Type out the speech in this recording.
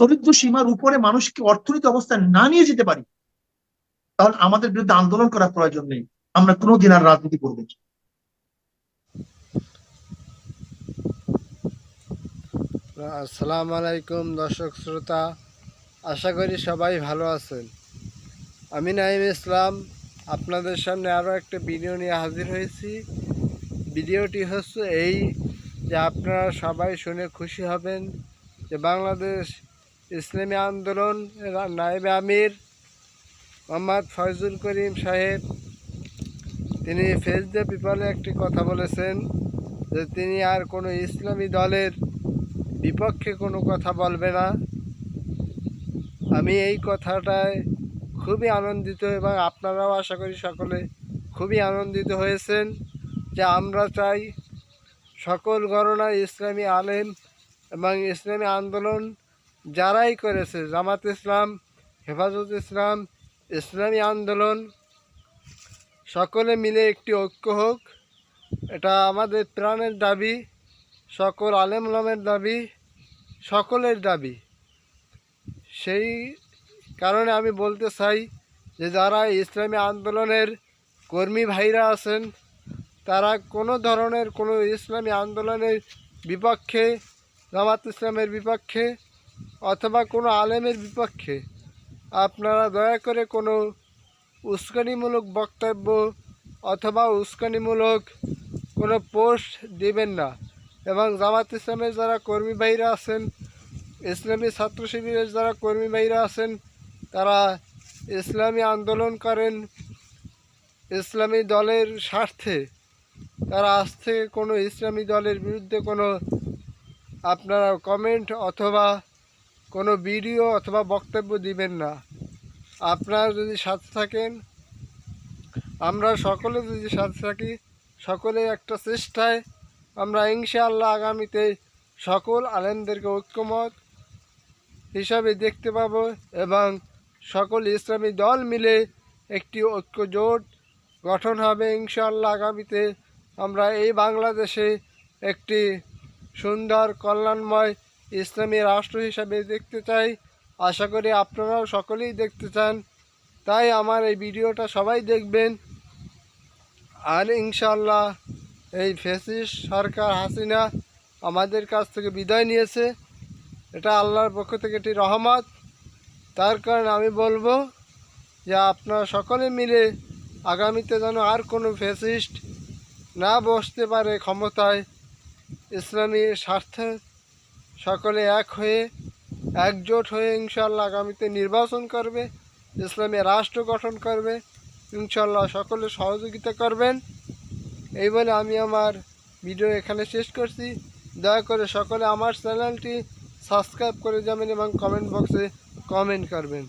দরিদ্র সীমার উপরে মানুষকে অর্থনৈতিক অবস্থায় না নিয়ে যেতে পারি। তাহলে আমাদের বিরুদ্ধে আন্দোলন করার প্রয়োজন নেই। আমরা কোনোদিন আর রাজনীতি করব না। আসসালামু আলাইকুম দর্শক শ্রোতা। আশা করি সবাই ভালো আছেন। আমি নাইম ইসলাম। আপনাদের সামনে আরও একটা ভিডিও নিয়ে হাজির হয়েছি। ভিডিওটি হচ্ছে এই যে আপনারা সবাই শুনে খুশি হবেন যে বাংলাদেশ ইসলামী আন্দোলন, নায়েব আমির মোহাম্মদ ফয়জুল করিম সাহেব, তিনি ফেস দ্য পিপলে একটি কথা বলেছেন যে তিনি আর কোনো ইসলামী দলের বিপক্ষে কোনো কথা বলবে না। আমি এই কথাটায় খুবই আনন্দিত এবং আপনারাও আশা করি সকলে খুবই আনন্দিত হয়েছেন যে আমরা চাই সকল গণনা ইসলামী আলেম এবং ইসলামী আন্দোলন যারাই করেছে, জামাত ইসলাম, হেফাজত ইসলাম, ইসলামী আন্দোলন, সকলে মিলে একটি ঐক্য হোক, এটা আমাদের প্রাণের দাবি, সকল আলেমলামের দাবি, সকলের দাবি। সেই কারণে আমি বলতে চাই যে, যারা ইসলামী আন্দোলনের কর্মী ভাইরা আছেন, তারা কোনো ধরনের কোনো ইসলামী আন্দোলনের বিপক্ষে, জামাত ইসলামের বিপক্ষে অথবা কোনো আলেমের বিপক্ষে। আপনারা দয়া করে কোনো উস্কানিমূলক বক্তব্য অথবা উস্কানিমূলক কোনো পোস্ট দিবেন না। এবং জামাত ইসলামের যারা কর্মী ভাইরা আছেন, ইসলামী ছাত্র শিবিরের যারা কর্মী ভাইরা আছেন, তারা ইসলামী আন্দোলন করেন ইসলামী দলের স্বার্থে। তারা আজ থেকে কোনো ইসলামী দলের বিরুদ্ধে কোনো আপনারা কমেন্ট অথবা কোনো ভিডিও অথবা বক্তব্য দিবেন না। আপনারা যদি সাথে থাকেন, আমরা সকলে যদি সাথে থাকি সকলে একটা চেষ্টায় আমরা ইনশাআল্লাহ আগামীতে সকল আলেমদেরকে ঐক্যমত হিসাবে দেখতে পাব এবং সকল ইসলামী দল মিলে একটি ঐক্য জোট গঠন হবে ইনশাআল্লাহ আগামীতে। আমরা এই বাংলাদেশে একটি সুন্দর, কল্যাণময় ইসলামী রাষ্ট্র হিসাবে দেখতে চাই। আশা করি আপনারাও সকলেই দেখতে চান। তাই আমার এই ভিডিওটা সবাই দেখবেন। আর ইনশাল্লাহ এই ফেসিস সরকার হাসিনা আমাদের কাছ থেকে বিদায় নিয়েছে। এটা আল্লাহর পক্ষ থেকে একটি রহমত। তার কারণে আমি বলব যে আপনারা সকলে মিলে আগামীতে যেন আর কোনো ফেসিস্ট না বসতে পারে ক্ষমতায়। ইসলামী স্বার্থে সকলে এক হয়ে একজোট হয়ে ইনশাল্লাহ আগামীতে নির্বাচন করবে, ইসলামী রাষ্ট্র গঠন করবে ইনশাল্লাহ সকলে সহযোগিতা করবেন। এই বলে আমি আমার ভিডিও এখানে শেষ করছি। দয়া করে সকলে আমার চ্যানেলটি সাবস্ক্রাইব করে যাবেন এবং কমেন্ট বক্সে কমেন্ট করবেন।